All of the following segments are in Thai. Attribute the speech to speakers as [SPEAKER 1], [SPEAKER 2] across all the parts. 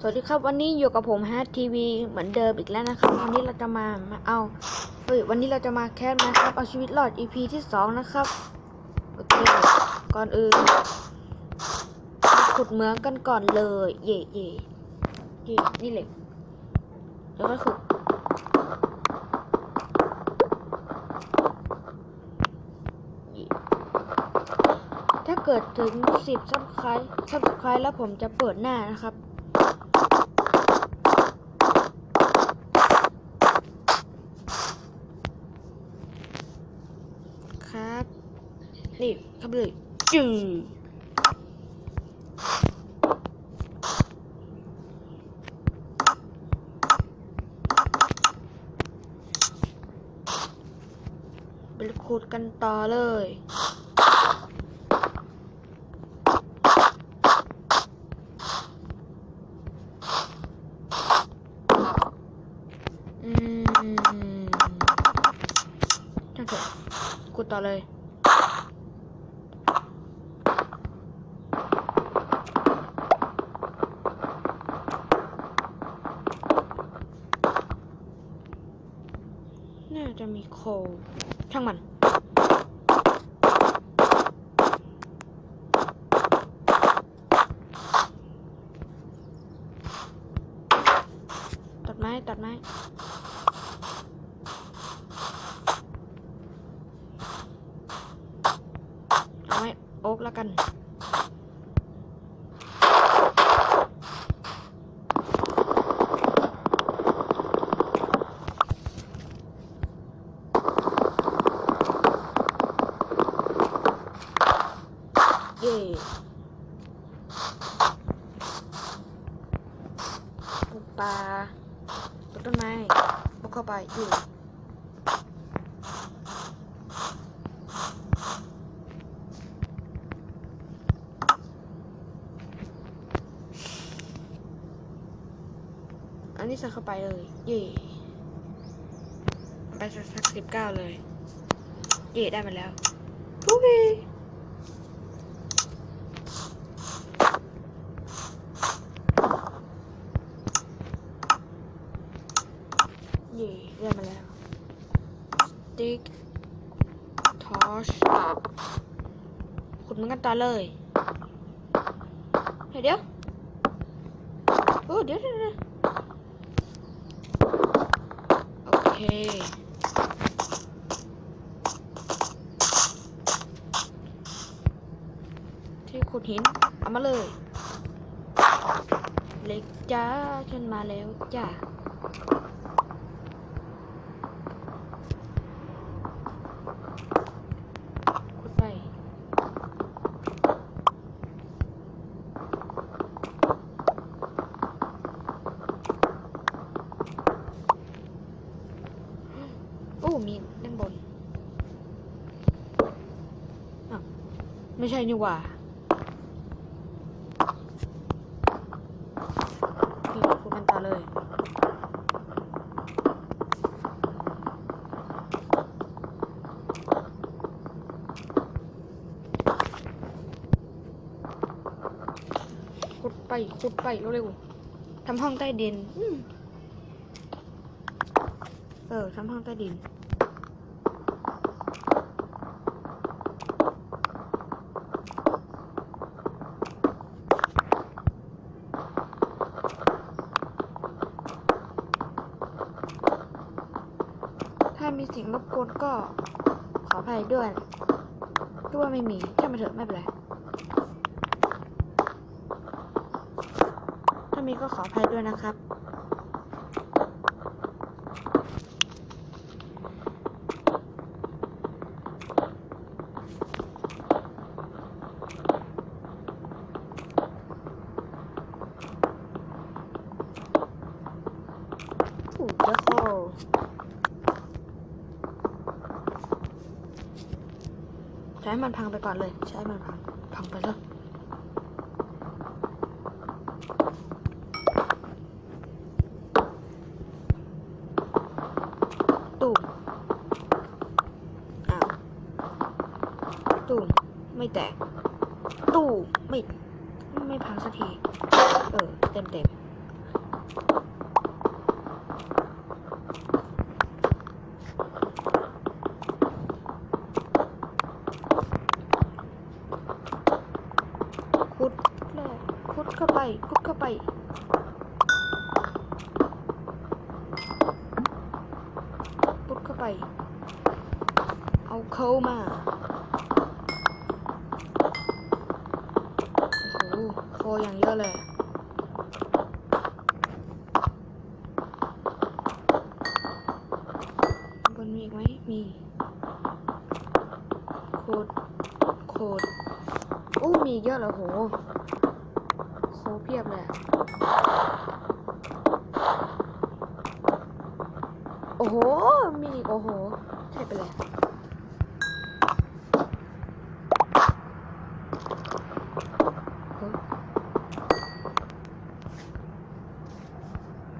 [SPEAKER 1] สวัสดีครับวันนี้อยู่กับผมฮ t ทีวีเหมือนเดิมอีกแล้วนะครับ วันนี้เราจะมามาเอาเฮ้ยวันนี้เราจะมาแคสนะครับ เอาชีวิตรอด EP ที่สองนะครับโอเคก่อนอื่นขุดเหมืองกันก่อนเลย เย่เย่เย่นี่เหล็กแล้วก็ขุดถ้าเกิดถึงสิบซับคลายซับคลายแล้วผมจะเปิดหน้านะครับ ครับ นี่เข้าไปเลยจือไปขุดกันต่อเลย อืมช่างเถอะขุด ต่อเลย น่าจะมีโคลช่างมัน ตัดไม้ ตัดไม้ เโอ๊กแล้วกัน เย่ปลูกปลาปลูกต้นไม้ปลูกเข้าไปเย่ อันนี้ใส่เข้าไปเลย เย่ไปสักสักสิบเก้าเลย เย่ได้มาแล้วโอเคเย่ได้มาแล้วสติ๊กทอชขุดมันกันต่อเลยเฮ้ยเดี๋ยว โอ้เดี๋ยวเดี๋ยว เดี๋ยวโอเค ที่ขุดหิน เอามาเลย เล็กจ้าฉันมาแล้วจ้า ขุดไป โอ้ มีด้านบนอ้าว ไม่ใช่นี่หว่านี่ขุดกันต่อเลยขุดไปขุดไปเร็วๆทำห้องใต้ดินอเออทำห้องใต้ดิน ถ้ามีเสิ่ง รบกวนก็ขออภัยด้วยด้วยว่าไม่มีแค่มาเถอะไม่เป็นไร ถ้ามีก็ขออภัยด้วยนะครับถูกจะโค ช้มันพังไปก่อนเลย ใช้มันพัง พังไปเลยตูมอ้าวตูมไม่แตก ตูมไม่ ไม่พังสักที เออ เต็มเต็ม ดเข้าไปพุดเข้าไปพุดเข้าไป เอาเข้ามาโอ้โหโคอย่างเยอะเลยบนมีอีกไหมมีโคดโคดอู้มีเยอะเหรอโห พียบเลยโอ้โห มีอีกโอ้โหใช่ไปเลยโอ้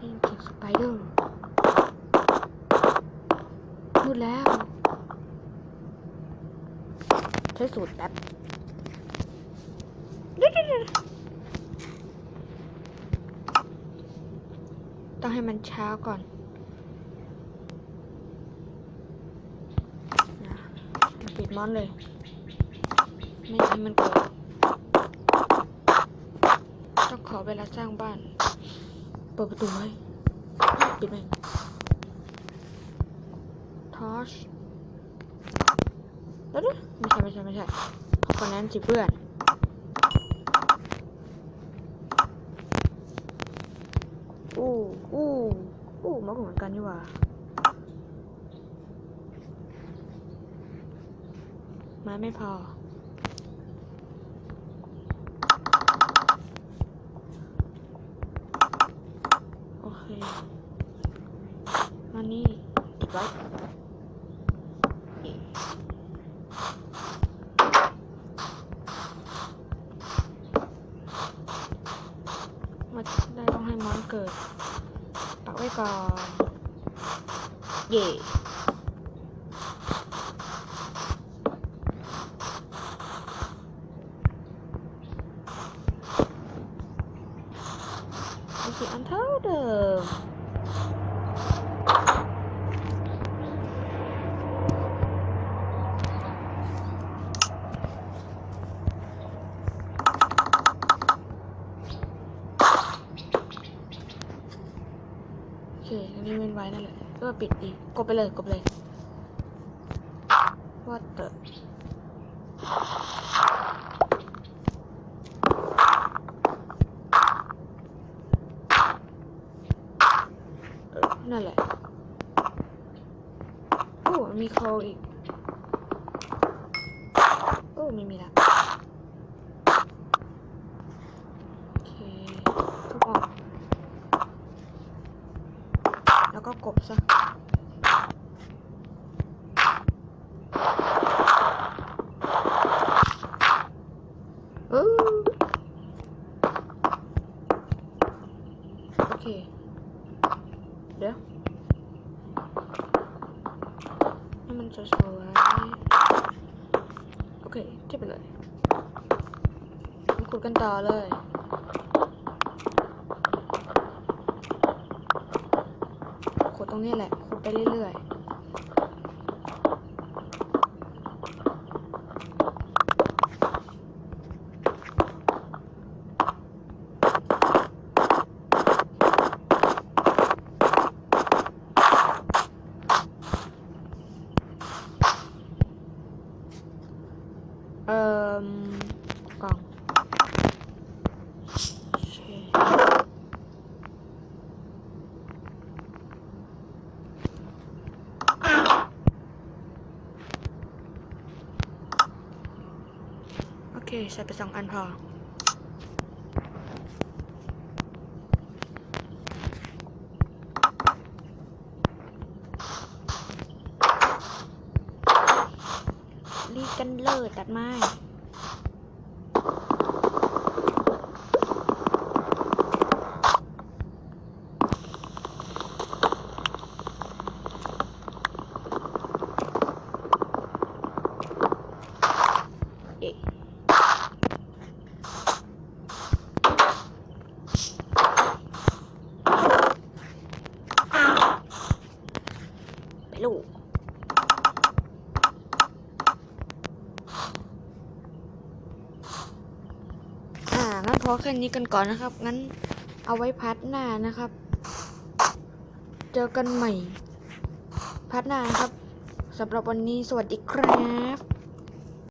[SPEAKER 1] นี่เก็บสไปเดอร์มืดแล้ว ใช้สูตรแป๊บเดี๋ยวๆๆ ต้องให้มันเช้าก่อนปิดมอนเลย ไม่ให้มันเกิดต้องขอเวลาสร้างบ้าน เปิดประตูไว้ปิดไหมทอชแล้วนะไม่ใช่ไม่ใช่ไม่ใช่คนนั้นสิเพื่อน อู้อู้อู้มาเหมือนกันนี่หว่าไม้ไม่พอ โอเคมานี่ไปมาได้ ต้องให้มอนเกิด ปักไว้ก่อน เย่โอเคอันเท่าเดิม โอี้เว้นไว้นั่นแหละก็ปิดอีกดไปเลยกดไปเลย What the เออนั่นแหละ โอ้ มีโคอีก โอ้ ไม่มีละโอเค ทุกออก แล้วก็กบซะเออโอเคเดี๋ยวให้มันสวยๆโอเคเทียบไปเลยมาขุดกันต่อเลย ขุดต รงนี้แหละขุดไปเรื่อยๆเอ่มกล่องโอเค โอเค ใส่ไปสองอันพอ รีดกันเลยตัดไม้ เอ๊ะ ไปลูกอ่างั้นพอแค่นี้กันก่อนนะครับ งั้นเอาไว้พาร์ทหน้านะครับ เจอกันใหม่พาร์ทหน้านะครับสำหรับวันนี้สวัสดีครับ